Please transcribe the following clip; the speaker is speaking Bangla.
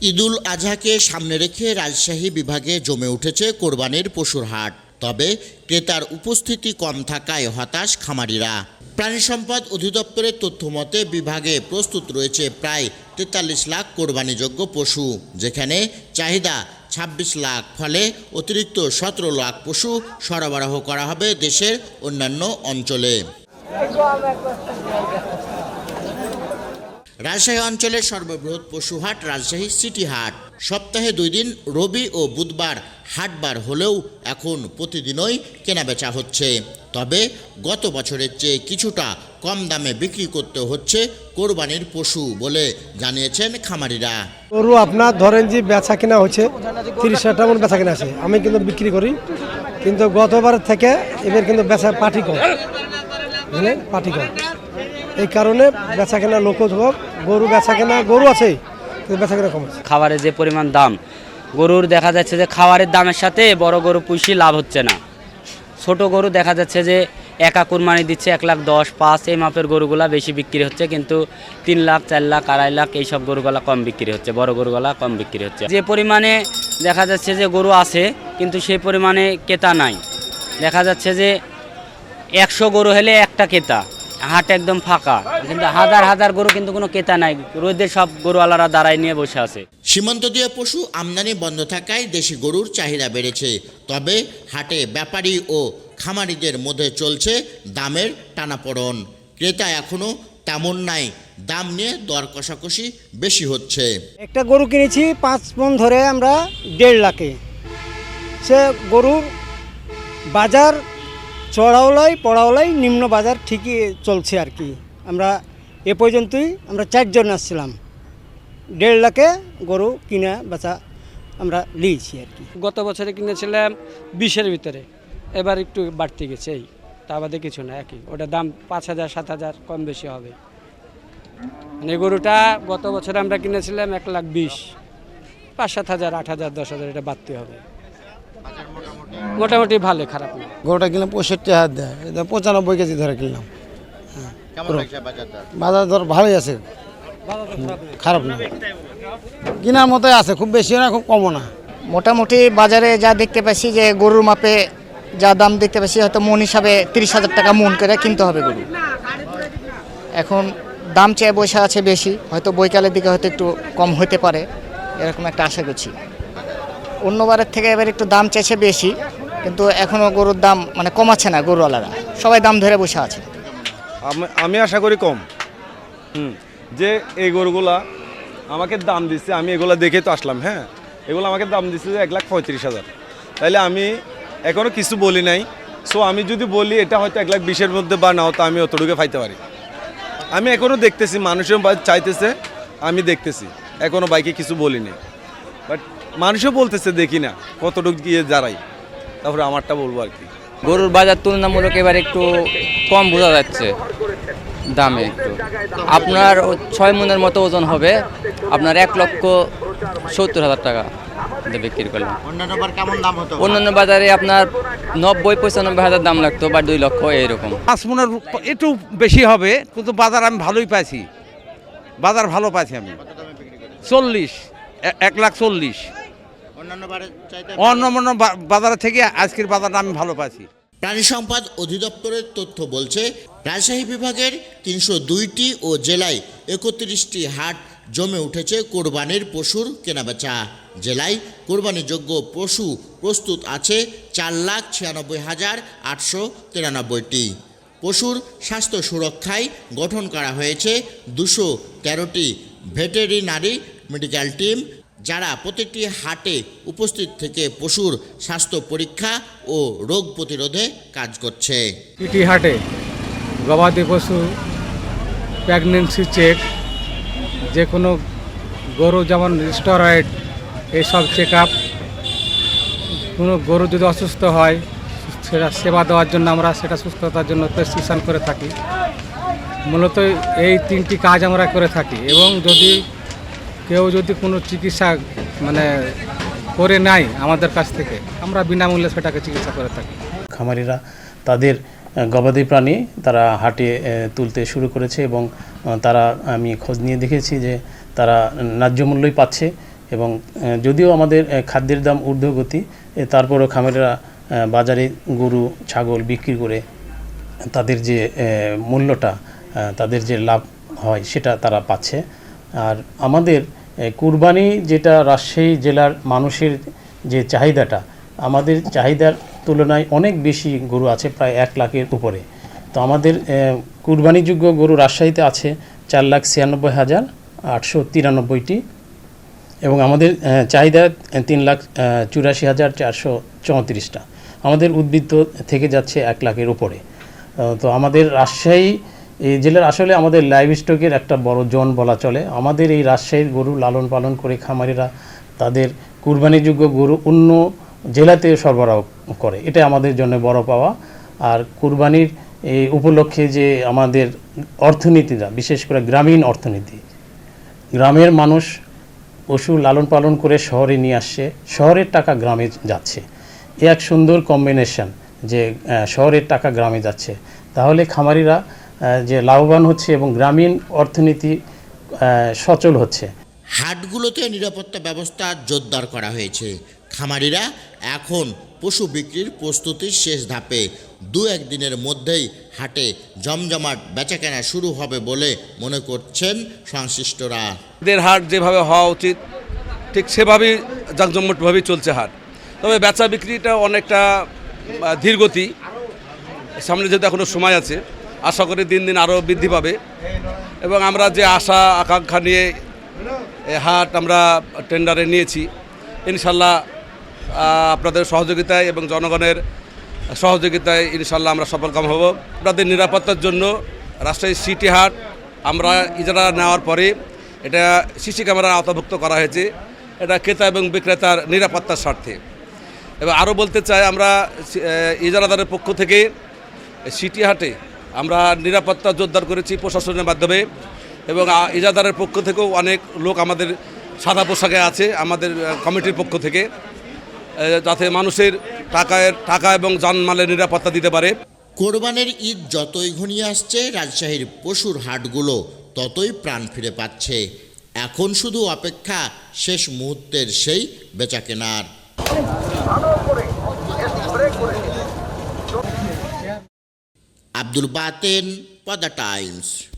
ঈদুল আজহাকে সামনে রেখে রাজশাহী বিভাগে জমে উঠেছে কোরবানির পশুর হাট। তবে ক্রেতার উপস্থিতি কম থাকায় হতাশ খামারিরা। প্রাণী সম্পদ অধিদপ্তরের তথ্য মতে, বিভাগে প্রস্তুত রয়েছে প্রায় তেতাল্লিশ লাখ কোরবানিযোগ্য পশু, যেখানে চাহিদা ছাব্বিশ লাখ, ফলে অতিরিক্ত সতেরো লাখ পশু সরবরাহ করা হবে দেশের অন্যান্য অঞ্চলে। রাজশাহী অঞ্চলের সর্ববৃহৎ পশু হাট রাজশাহী সিটি হাট। সপ্তাহে দুই দিন, রবি ও বুধবার হাটবার হলেও এখন প্রতিদিনই কেনাবেচা হচ্ছে। তবে গত বছরের চেয়ে কিছুটা কম দামে বিক্রি করতে হচ্ছে কোরবানির পশু বলে জানিয়েছেন খামারিরা। গরু আপনার ধরেন যে বেচা কেনা হচ্ছে, তিরিশ হাজার টাকা বেচা কিনা আছে। আমি কিন্তু বিক্রি করি, কিন্তু গতবার থেকে এবার কিন্তু বেচা পাটি কম। কম। এই কারণে বেচা কেনা লোক হোক, গরু বেচা কেনা গরু আছে বেচা কেনা কম আছে। খাবারের যে পরিমাণ দাম, গরুর দেখা যাচ্ছে যে খাবারের দামের সাথে বড় গরু পুষি লাভ হচ্ছে না। ছোট গরু দেখা যাচ্ছে যে একা কুরবানি দিচ্ছে এক লাখ দশ, পাঁচ, এই মাপের গরুগুলা বেশি বিক্রি হচ্ছে, কিন্তু তিন লাখ, চার লাখ, আড়াই লাখ এইসব গরুগুলা কম বিক্রি হচ্ছে, বড় গরুগুলা কম বিক্রি হচ্ছে। যে পরিমাণে দেখা যাচ্ছে যে গরু আছে, কিন্তু সেই পরিমাণে ক্রেতা নাই। দেখা যাচ্ছে যে একশো গরু হলে একটা ক্রেতা। হাট একদম ফাঁকা। কিন্তু হাজার হাজার গরু কিন্তু কোনো ক্রেতা নাই। রোদের সব গরুওয়ালারা দাঁড়ায় নিয়ে বসে আছে। সীমান্ত দিয়ে পশু আমদানি বন্ধ থাকায় দেশি গরুর চাহিদা বেড়েছে। তবে হাটে ব্যাপারী ও খামারিদের মধ্যে চলছে দামের টানাপড়ন। ক্রেতা এখনও তেমন নাই। দাম নিয়ে দর কষাকষি বেশি হচ্ছে। একটা গরু কিনেছি পাঁচ মন ধরে আমরা দেড় লাখে। সে গরুর বাজার চড়াওলাই পড়াওলাই নিম্ন বাজার ঠিকই চলছে আর কি। আমরা এ পর্যন্তই, আমরা চারজন আসছিলাম। দেড় লাখে গরু কিনা বেচা আমরা নিয়েছি আর কি। গত বছরে কিনেছিলাম বিশের ভিতরে, এবার একটু বাড়তে গেছে এই। তা বাদে কিছু না, একই। ওটা দাম পাঁচ হাজার, সাত হাজার, কম বেশি হবে। মানে গরুটা গত বছরে আমরা কিনেছিলাম এক লাখ বিশ, পাঁচ, সাত হাজার, আট হাজার, দশ হাজার, এটা বাড়তে হবে। মোটামুটি ভালো খারাপ না। গরুটা কিনলাম পঁয়ষট্টি হাজার দেয়। পঁচানব্বই কেজি ধরে কিনলাম। বাজার দর ভালোই আছে। খারাপ না। কেনার মতোই আছে খুব বেশিও না খুব কমও না। মোটামুটি বাজারে যা দেখতে পাচ্ছি যে গরুর মাপে যা দাম দেখতে পাচ্ছি হয়তো মন হিসাবে তিরিশ হাজার টাকা মন করে কিনতে হবে গরু। এখন দাম চেয়ে বসে আছে বেশি হয়তো বৈকালের দিকে হয়তো একটু কম হতে পারে এরকম একটা আশা করছি। অন্যবারের থেকে এবার একটু দাম চেয়েছে বেশি কিন্তু এখনও গরুর দাম মানে কমাচ্ছে না গরুওয়ালারা। সবাই দাম ধরে বসে আছে। আমি- আশা করি কম। হুম, যে এই গরুগুলা আমাকে দাম দিচ্ছে, আমি এগুলো দেখে তো আসলাম হ্যাঁ? এগুলো আমাকে দাম দিচ্ছে যে এক লাখ পঁয়ত্রিশ হাজার। তাইলে আমি এখনও কিছু বলি নাই। সো আমি যদি বলি এটা হয়তো এক লাখ বিশের মধ্যে বা নাও, তো আমি অতটুকু ফাইতে পারি। আমি এখনও দেখতেছি, মানুষের চাইতেছে, আমি দেখতেছি। এখনও বাইকে কিছু বলিনি বাট মানুষও বলতেছে, দেখি না কতটুকু গিয়ে দাঁড়াই। তারপরে আমারটা বলব আর কি। গরুর বাজার তুলনামূলক এবার একটু কম বোঝা যাচ্ছে দামে একটু। আপনার ছয় মনের মতো ওজন হবে আপনার এক লক্ষ সত্তর হাজার টাকা দিয়ে বিক্রি করলাম। অন্যান্য কেমন দাম হতো? অন্যান্য বাজারে আপনার নব্বই পঁচানব্বই হাজার দাম লাগতো বা দুই লক্ষ এইরকম। পাঁচ মনের একটু বেশি হবে কিন্তু বাজার আমি ভালোই পাইছি। বাজার ভালো পাইছি আমি। চল্লিশ এক লাখ চল্লিশ। অন্যান্য অন্য থেকে আজকের বাজারটা আমি ভালো পাইছি। প্রাণী সম্পদ অধিদপ্তরের তথ্য বলছে রাজশাহী বিভাগের তিনশো দুইটি ও জেলায় একত্রিশটি হাট জমে উঠেছে কোরবানির পশুর কেনাবেচা। জেলায় কোরবানিযোগ্য পশু প্রস্তুত আছে চার লাখ ছিয়ানব্বই হাজার আটশো তিরানব্বইটি। পশুর স্বাস্থ্য সুরক্ষায় গঠন করা হয়েছে দুশো তেরোটি ভেটেরিনারি মেডিকেল টিম যারা প্রতিটি হাটে উপস্থিত থেকে পশুর স্বাস্থ্য পরীক্ষা ও রোগ প্রতিরোধে কাজ করছে। ইটি হাটে গবাদি পশু প্রেগনেন্সি চেক যে কোনো গরু যেমন স্টেরয়েড এইসব চেক আপ কোনো গরু যদি অসুস্থ হয়, সেটা সেবা দেওয়ার জন্য আমরা সেটা সুস্থতার জন্য প্রেসক্রিপশান করে থাকি। মূলত এই তিনটি কাজ আমরা করে থাকি এবং যদি কেউ যদি কোনো চিকিৎসা মানে করে নাই আমাদের কাছ থেকে, আমরা বিনামূল্যে সেটাকে চিকিৎসা করে থাকি। খামারিরা তাদের গবাদি প্রাণী তারা হাটে তুলতে শুরু করেছে এবং তারা আমি খোঁজ নিয়ে দেখেছি যে তারা ন্যায্য মূল্যই পাচ্ছে এবং যদিও আমাদের খাদ্যের দাম ঊর্ধ্বগতি তারপরেও খামারিরা বাজারে গরু, ছাগল বিক্রি করে তাদের যে মূল্যটা তাদের যে লাভ হয় সেটা তারা পাচ্ছে। আর আমাদের কুরবানি যেটা রাজশাহী জেলার মানুষের যে চাহিদাটা, আমাদের চাহিদার তুলনায় অনেক বেশি গরু আছে, প্রায় এক লাখের উপরে। তো আমাদের কুরবানিযোগ্য গরু রাজশাহীতে আছে চার লাখ ছিয়ানব্বই হাজার আটশো তিরানব্বইটি এবং আমাদের চাহিদা তিন লাখ চুরাশি হাজার চারশো চৌত্রিশটা। আমাদের উদ্বৃত্ত থেকে যাচ্ছে এক লাখের উপরে। তো আমাদের রাজশাহী এই জেলার আসলে আমাদের লাইভ স্টকের একটা বড় জোন বলা চলে। আমাদের এই রাজশাহীর গরু লালন পালন করে খামারিরা তাদের কুরবানিযোগ্য গরু অন্য জেলাতে সরবরাহ করে। এটা আমাদের জন্য বড় পাওয়া। আর কুরবানির এই উপলক্ষে যে আমাদের অর্থনীতিটা বিশেষ করে গ্রামীণ অর্থনীতি, গ্রামের মানুষ পশু লালন পালন করে শহরে নিয়ে আসছে, শহরের টাকা গ্রামে যাচ্ছে। এ এক সুন্দর কম্বিনেশন যে শহরের টাকা গ্রামে যাচ্ছে। তাহলে খামারিরা যে লাভবান হচ্ছে এবং গ্রামীণ অর্থনীতি সচল হচ্ছে। হাটগুলোতে নিরাপত্তা ব্যবস্থা জোরদার করা হয়েছে। খামারিরা এখন পশু বিক্রির প্রস্তুতির শেষ ধাপে দু একদিনের মধ্যেই হাটে জমজমাট বেচাকেনা শুরু হবে বলে মনে করছেন সংশ্লিষ্টরা। দের হাট যেভাবে হওয়া উচিত ঠিক সেভাবেই জাঁকজমটভাবেই চলছে হাট। তবে বেচা বিক্রিটা অনেকটা ধীরগতি। সামনে যেহেতু এখনও সময় আছে আশা করি দিন দিন আরও বৃদ্ধি পাবে। এবং আমরা যে আশা, আকাঙ্ক্ষা নিয়ে হাট আমরা টেন্ডারে নিয়েছি, ইনশাল্লাহ আপনাদের সহযোগিতায় এবং জনগণের সহযোগিতায় ইনশাল্লাহ আমরা সফলকাম হব। আপনাদের নিরাপত্তার জন্য রাজশাহী সিটি হাট আমরা ইজারা নেওয়ার পরে এটা সিসি ক্যামেরার আওতাভুক্ত করা হয়েছে। এটা ক্রেতা এবং বিক্রেতার নিরাপত্তার স্বার্থে। এবং আরও বলতে চাই, আমরা ইজারাদারের পক্ষ থেকে সিটি হাটে আমরা নিরাপত্তা জোরদার করেছি প্রশাসনের মাধ্যমে এবং ইজাদারের পক্ষ থেকেও অনেক লোক আমাদের সাদা পোশাকে আছে, আমাদের কমিটির পক্ষ থেকে যাতে মানুষের টাকায়, টাকা এবং জানমালের নিরাপত্তা দিতে পারে। কোরবানের ঈদ যতই ঘনিয়ে আসছে, রাজশাহীর পশুর হাটগুলো ততই প্রাণ ফিরে পাচ্ছে। এখন শুধু অপেক্ষা, শেষ মুহূর্তের সেই বেচাকেনার। Abdul Batin for the Times.